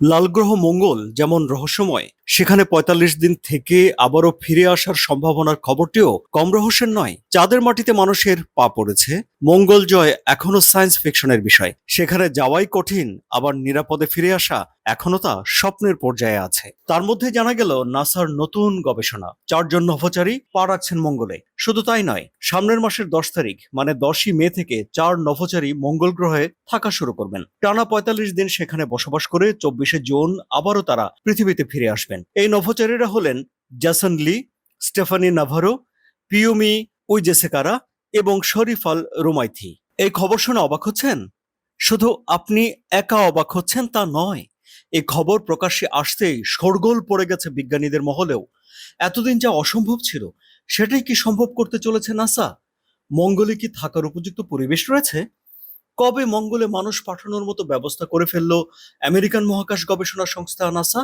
লালগ্রহ মঙ্গল যেমন রহস্যময়, সেখানে ৪৫ দিন থেকে আবারও ফিরে আসার সম্ভাবনার খবরটিও কম রহস্যের নয়, চাঁদের মাটিতে মানুষের পা পড়েছে। মঙ্গল জয় এখনও সায়েন্স ফিকশনের বিষয়। সেখানে যাওয়াই কঠিন, আবার নিরাপদে ফিরে আসা এখনও তা স্বপ্নের পর্যায়ে আছে। তার মধ্যে জানা গেল, নাসার নতুন গবেষণা। চারজন নভোচারী পা রাখছেন মঙ্গলে। শুধু তাই নয়, সামনের মাসের দশ তারিখ মানে দশই মে থেকে চার নভোচারী মঙ্গল গ্রহে থাকা শুরু করবেন। টানা পঁয়তাল্লিশ দিন সেখানে বসবাস করে চব্বিশে জুন আবারও তারা পৃথিবীতে ফিরে আসবেন। এই নভোচারীরা হলেন Jason Lee, Stephanie Navarro Piumi Wijesekara এবং শরীফাল রুমাইথি। এই খবর শুনে অবাক হচ্ছেন? শুধু আপনি একা অবাক হচ্ছেন তা নয়। এই খবর প্রকাশ্যে আসতেই শোরগোল পড়ে গেছে বিজ্ঞানীদের মহলেও। এতদিন যা অসম্ভব ছিল, সেটাই কি সম্ভব করতে চলেছে নাসা? মঙ্গলে কি থাকার উপযুক্ত পরিবেশ রয়েছে? কবে মঙ্গলে মানুষ পাঠানোর মতো ব্যবস্থা করে ফেলল আমেরিকান মহাকাশ গবেষণা সংস্থা নাসা?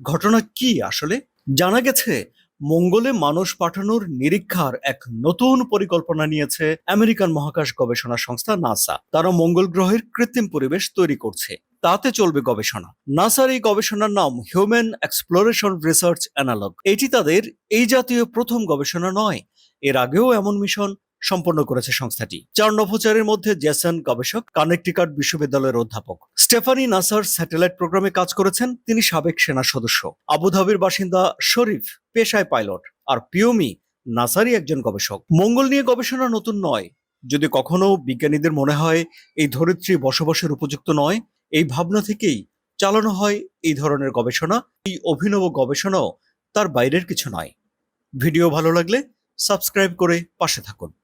ঘটনা কি আসলে? জানা গেছে, মঙ্গলে মানুষ পাঠানোর নিরীক্ষার এক নতুন পরিকল্পনা নিয়েছে আমেরিকান মহাকাশ গবেষণা সংস্থা নাসা। তারা মঙ্গল গ্রহের কৃত্রিম পরিবেশ তৈরি করছে। তাতে চলবে গবেষণা। নাসার এই গবেষণার নাম হিউম্যান এক্সপ্লোরেশন রিসার্চ অ্যানালগ এটি তাদের এই জাতীয় প্রথম গবেষণা নয়, এর আগেও এমন মিশন সম্পন্ন করেছে সংস্থাটি। চার নভোচারের মধ্যে জেসন গবেষক, কানেকটিকাট বিশ্ববিদ্যালয়ের অধ্যাপক। স্টেফানি নাসার স্যাটেলাইট প্রোগ্রামে কাজ করেছেন, তিনি সাবেক সেনা সদস্য। আবুধাবির বাসিন্দা শরীফ, পেশায় পাইলট। আর পিওমি নাসারই একজন গবেষক। মঙ্গল নিয়ে গবেষণা নতুন নয়। যদি কখনো বিজ্ঞানীদের মনে হয়, এই ধরিত্রী বসবাসের উপযুক্ত নয় এই ভাবনা থেকেই চালানো হয় এই ধরনের গবেষণা। এই অভিনব গবেষণাও তার বাইরের কিছু নয়। ভিডিও ভালো লাগলে সাবস্ক্রাইব করে পাশে থাকুন।